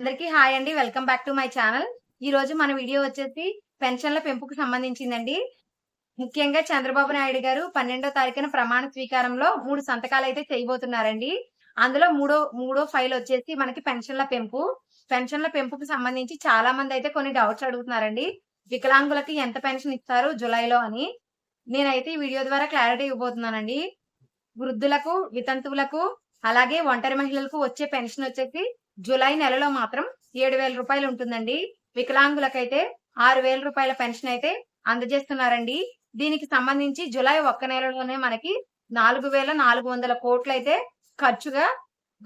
అందరికీ హాయ్ అండి. Welcome back to my channel. ఈ రోజు మన వీడియో వచ్చేసి పెన్షన్ల పెంపుకు సంబంధించిందండి. ముఖ్యంగా చంద్రబాబు నాయుడు గారు పన్నెండో తారీఖున ప్రమాణ స్వీకారంలో మూడు సంతకాలు అయితే చేయబోతున్నారండి. అందులో మూడో మూడో ఫైల్ వచ్చేసి మనకి పెన్షన్ల పెంపు. పెన్షన్ల పెంపుకు సంబంధించి చాలా మంది అయితే కొన్ని డౌట్స్ అడుగుతున్నారండి. వికలాంగులకి ఎంత పెన్షన్ ఇస్తారు జులైలో అని. నేనైతే ఈ వీడియో ద్వారా క్లారిటీ ఇవ్వబోతున్నానండి. వృద్ధులకు వితంతువులకు అలాగే ఒంటరి మహిళలకు వచ్చే పెన్షన్ వచ్చేసి జూలై నెలలో మాత్రం ఏడు వేల రూపాయలు ఉంటుందండి. వికలాంగులకైతే ఆరు వేల రూపాయల పెన్షన్ అయితే అందజేస్తున్నారండి. దీనికి సంబంధించి జూలై ఒక్క నెలలోనే మనకి నాలుగు వేల నాలుగు వందల కోట్లు అయితే ఖర్చుగా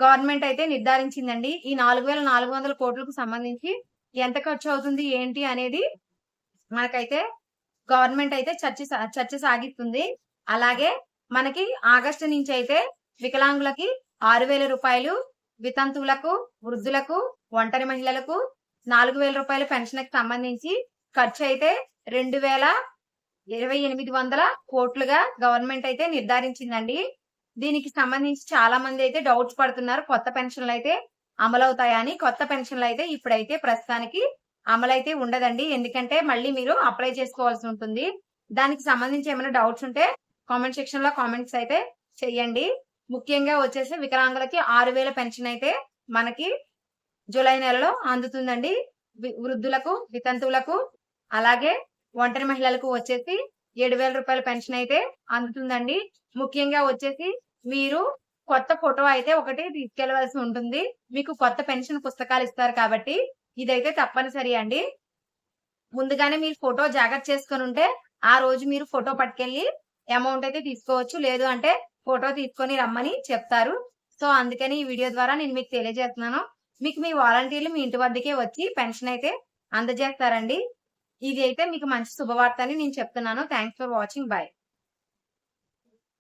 గవర్నమెంట్ అయితే నిర్ధారించిందండి. ఈ నాలుగు వేల నాలుగు వందల కోట్లకు సంబంధించి ఎంత ఖర్చు అవుతుంది ఏంటి అనేది మనకైతే గవర్నమెంట్ అయితే చర్చ సా- చర్చ సాగిస్తుంది. అలాగే మనకి ఆగస్టు నుంచి అయితే వికలాంగులకి ఆరు వేల రూపాయలు వితంతువులకు వృద్ధులకు ఒంటరి మహిళలకు నాలుగు వేల రూపాయల పెన్షన్కి సంబంధించి ఖర్చు అయితే రెండు వేల ఇరవై ఎనిమిది వందల కోట్లుగా గవర్నమెంట్ అయితే నిర్ధారించిందండి. దీనికి సంబంధించి చాలా మంది అయితే డౌట్స్ పడుతున్నారు. కొత్త పెన్షన్లు అయితే అమలవుతాయని కొత్త పెన్షన్లు అయితే ఇప్పుడైతే ప్రస్తుతానికి అమలైతే ఉండదండి. ఎందుకంటే మళ్ళీ మీరు అప్లై చేసుకోవాల్సి ఉంటుంది. దానికి సంబంధించి ఏమైనా డౌట్స్ ఉంటే కామెంట్ సెక్షన్లో కామెంట్స్ అయితే చెయ్యండి. ముఖ్యంగా వచ్చేసి వికలాంగులకి ఆరు వేల పెన్షన్ అయితే మనకి జూలై నెలలో అందుతుందండి. వృద్ధులకు వితంతువులకు అలాగే ఒంటరి మహిళలకు వచ్చేసి ఏడు వేల రూపాయల పెన్షన్ అయితే అందుతుందండి. ముఖ్యంగా వచ్చేసి మీరు కొత్త ఫోటో అయితే ఒకటి తీసుకెళ్ళవలసి ఉంటుంది. మీకు కొత్త పెన్షన్ పుస్తకాలు ఇస్తారు కాబట్టి ఇదైతే తప్పనిసరి అండి. ముందుగానే మీరు ఫోటో జాగ్రత్త చేసుకొని ఉంటే ఆ రోజు మీరు ఫోటో పట్టుకెళ్ళి అమౌంట్ అయితే తీసుకోవచ్చు. లేదు అంటే ఫోటో తీసుకొని రమ్మని చెప్తారు. సో అందుకని ఈ వీడియో ద్వారా నేను మీకు తెలియజేస్తున్నాను. మీకు మీ వాలంటీర్లు మీ ఇంటి వద్దకే వచ్చి పెన్షన్ అయితే అందజేస్తారండి. ఇది అయితే మీకు మంచి శుభవార్త అని నేను చెప్తున్నాను. Thanks for watching bye